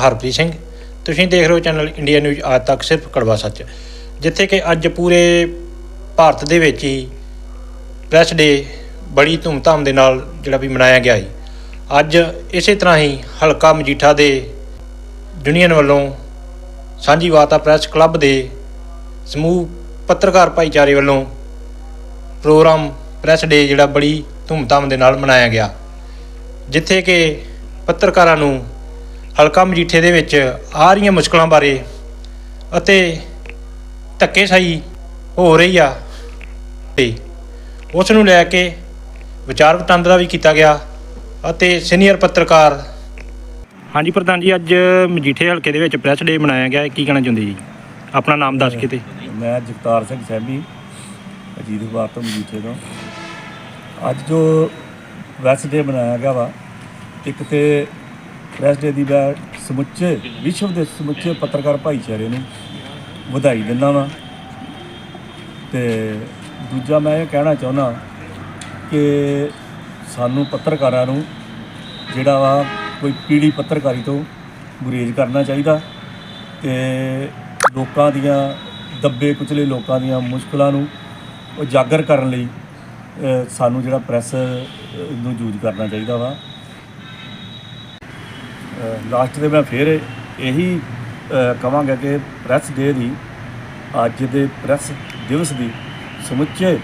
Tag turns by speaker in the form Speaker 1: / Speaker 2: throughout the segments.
Speaker 1: ਹਰਪ੍ਰੀਤ ਸਿੰਘ। ਤੁਸੀਂ ਦੇਖ ਰਹੇ ਹੋ ਚੈਨਲ ਇੰਡੀਆ ਨਿਊਜ਼ ਅੱਜ ਤੱਕ ਸਿਰਫ ਕੜਵਾ ਸੱਚ। ਜਿੱਥੇ ਕਿ ਅੱਜ ਪੂਰੇ ਭਾਰਤ ਦੇ ਵਿੱਚ ਹੀ ਪ੍ਰੈਸ ਡੇ ਬੜੀ ਧੂਮਧਾਮ ਦੇ ਨਾਲ ਜਿਹੜਾ ਵੀ ਮਨਾਇਆ ਗਿਆ ਹੈ ਅੱਜ ਇਸੇ ਤਰ੍ਹਾਂ ਹੀ ਹਲਕਾ ਮਜੀਠਾ ਦੇ ਯੂਨੀਅਨ ਵੱਲੋਂ ਸਾਂਝੀ ਵਾਰਤਾ ਪ੍ਰੈਸ ਕਲੱਬ ਦੇ ਸਮੂਹ ਪੱਤਰਕਾਰ ਭਾਈਚਾਰੇ ਵੱਲੋਂ ਪ੍ਰੋਗਰਾਮ ਪ੍ਰੈਸ ਡੇ ਜਿਹੜਾ ਬੜੀ ਧੂਮਧਾਮ ਦੇ ਨਾਲ ਮਨਾਇਆ ਗਿਆ। ਜਿੱਥੇ ਕਿ ਪੱਤਰਕਾਰਾਂ ਨੂੰ ਹਲਕਾ ਮਜੀਠੇ ਦੇ ਵਿੱਚ ਆ ਰਹੀਆਂ ਮੁਸ਼ਕਲਾਂ ਬਾਰੇ ਅਤੇ ਧੱਕੇਸ਼ਾਹੀ ਹੋ ਰਹੀ ਆ। ਤੇ ਉਸ ਨੂੰ ਲੈ ਕੇ ਵਿਚਾਰ ਵਟਾਂਦਰਾ ਵੀ ਕੀਤਾ ਗਿਆ ਅਤੇ ਸੀਨੀਅਰ ਪੱਤਰਕਾਰ ਹਾਂਜੀ ਪ੍ਰਧਾਨ ਜੀ ਅੱਜ ਮਜੀਠੇ ਹਲਕੇ ਦੇ ਵਿੱਚ ਪ੍ਰੈਸ ਡੇ ਮਨਾਇਆ ਗਿਆ ਹੈ। ਕੀ ਕਹਿਣਾ ਚਾਹੁੰਦੇ ਜੀ? ਆਪਣਾ ਨਾਮ ਦੱਸ ਕੇ ਤੇ।
Speaker 2: ਮੈਂ ਜਗਤਾਰ ਸਿੰਘ ਸੈਣੀ ਅਜੀਤ ਅਖਬਾਰ ਤੋਂ ਮਜੀਠੇ ਤੋਂ। ਅੱਜ ਜੋ ਪ੍ਰੈਸ ਡੇ ਮਨਾਇਆ ਗਿਆ ਵਾ ਇੱਕ ਤੇ ਪ੍ਰੈਸ ਡੇ ਦੀ ਮੈਂ ਸਮੁੱਚੇ, ਵਿਸ਼ਵ ਦੇ ਸਮੁੱਚੇ ਪੱਤਰਕਾਰ ਭਾਈਚਾਰੇ ਨੂੰ ਵਧਾਈ ਦਿੰਦਾ ਵਾਂ। ਤੇ ਦੂਜਾ ਮੈਂ ਇਹ ਕਹਿਣਾ ਚਾਹੁੰਦਾ ਕਿ ਸਾਨੂੰ ਪੱਤਰਕਾਰਾਂ ਨੂੰ ਜਿਹੜਾ ਵਾ ਕੋਈ ਪੀੜੀ ਪੱਤਰਕਾਰੀ ਤੋਂ ਗੁਰੇਜ਼ ਕਰਨਾ ਚਾਹੀਦਾ ਤੇ ਲੋਕਾਂ ਦੀਆਂ ਦੱਬੇ ਕੁਚਲੇ ਲੋਕਾਂ ਦੀਆਂ ਮੁਸ਼ਕਲਾਂ ਨੂੰ ਉਜਾਗਰ ਕਰਨ ਲਈ ਸਾਨੂੰ ਜਿਹੜਾ ਪ੍ਰੈਸ ਨੂੰ ਯੂਜ਼ ਕਰਨਾ ਚਾਹੀਦਾ ਵਾ। ਲਾਸਟ ਤੇ ਮੈਂ ਫਿਰ ਇਹੀ ਅ, ਕਵਾਂਗਾ ਕਿ ਪ੍ਰੈਸ ਡੇ ਦੀ ਅੱਜ ਦੇ ਪ੍ਰੈਸ ਦਿਵਸ ਦੀ ਸਮੁੱਚੇ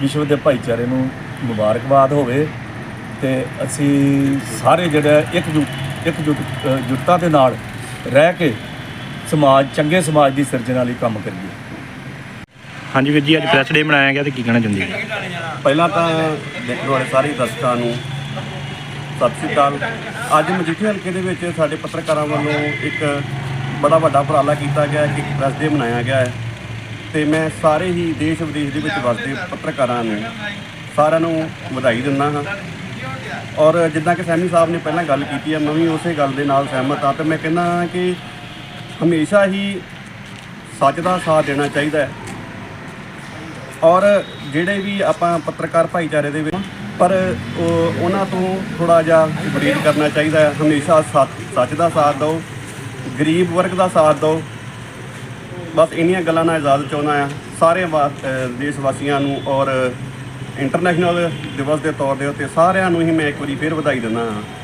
Speaker 2: ਵਿਸ਼ਵ ਦੇ ਭਾਈਚਾਰੇ ਨੂੰ ਮੁਬਾਰਕਬਾਦ ਹੋਵੇ ਤੇ ਅਸੀਂ ਸਾਰੇ ਜਿਹੜੇ ਇਕਜੁੱਟ ਇਕਜੁੱਟ ਅ, ਜੁੱਟਤਾ ਦੇ ਨਾਲ ਰਹਿ ਕੇ ਸਮਾਜ ਚੰਗੇ ਸਮਾਜ ਦੀ ਸਿਰਜਣਾ ਲਈ ਕੰਮ ਕਰੀਏ।
Speaker 1: ਹਾਂਜੀ ਵੀਰ ਜੀ ਅੱਜ ਪ੍ਰੈਸ ਡੇ ਮਨਾਇਆ ਗਿਆ ਤੇ ਕੀ ਕਹਿਣਾ ਚਾਹੁੰਦੇ
Speaker 3: ਪਹਿਲਾਂ ਤਾਂ ਦੇਖਣ ਵਾਲੇ ਸਾਰੇ ਦਰਸ਼ਕਾਂ ਨੂੰ ਸਤਿ ਸ੍ਰੀ ਅਕਾਲ। ਅੱਜ ਮਜੀਠੇ ਹਲਕੇ ਦੇ ਵਿੱਚ ਸਾਡੇ ਪੱਤਰਕਾਰਾਂ ਵੱਲੋਂ ਇੱਕ ਬੜਾ ਵੱਡਾ ਉਪਰਾਲਾ ਕੀਤਾ ਗਿਆ ਹੈ ਕਿ ਪ੍ਰੈਸ ਡੇ ਮਨਾਇਆ ਗਿਆ ਹੈ। ਤੇ ਮੈਂ ਸਾਰੇ ਹੀ ਦੇਸ਼ ਵਿਦੇਸ਼ ਦੇ ਵਿੱਚ ਵਸਦੇ ਪੱਤਰਕਾਰਾਂ ਨੂੰ, ਸਾਰਿਆਂ ਨੂੰ ਵਧਾਈ ਦਿੰਦਾ ਹਾਂ। ਔਰ ਜਿੱਦਾਂ ਕਿ ਸੈਮੀ ਸਾਹਿਬ ਨੇ ਪਹਿਲਾਂ ਗੱਲ ਕੀਤੀ ਹੈ, ਮੈਂ ਵੀ ਉਸੇ ਗੱਲ ਦੇ ਨਾਲ ਸਹਿਮਤ ਹਾਂ। ਤੇ ਮੈਂ ਕਹਿੰਦਾ ਹਾਂ ਕਿ ਹਮੇਸ਼ਾ ਹੀ ਸੱਚ ਦਾ ਸਾਥ ਦੇਣਾ ਚਾਹੀਦਾ ਹੈ। ਔਰ ਜਿਹੜੇ ਵੀ ਆਪਾਂ ਪੱਤਰਕਾਰ ਭਾਈਚਾਰੇ ਦੇ ਵਿੱਚ ਪਰ ਉਹ- ਉਹਨਾਂ ਤੋਂ ਥੋੜਾ ਜਿਹਾ ਬਰੀਡ ਕਰਨਾ ਚਾਹੀਦਾ ਹੈ। ਹਮੇਸ਼ਾ ਸੱਚ ਸੱਚ ਦਾ ਸਾਥ ਦਿਓ, ਗਰੀਬ ਵਰਗ ਦਾ ਸਾਥ ਦਿਓ। ਬਸ ਇੰਨੀਆਂ ਗੱਲਾਂ ਨਾਲ ਇਜਾਜ਼ਤ ਚਾਹੁੰਦਾ ਆ ਸਾਰੇ ਵਾ- ਅਹ ਦੇਸ਼ ਵਾਸੀਆਂ ਨੂੰ ਔਰ ਇੰਟਰਨੈਸ਼ਨਲ ਦਿਵਸ ਦੇ ਤੌਰ ਦੇ ਉੱਤੇ ਸਾਰਿਆਂ ਨੂੰ ਹੀ ਮੈਂ ਇੱਕ ਵਾਰੀ ਫੇਰ ਵਧਾਈ ਦਿੰਦਾ ਹਾਂ।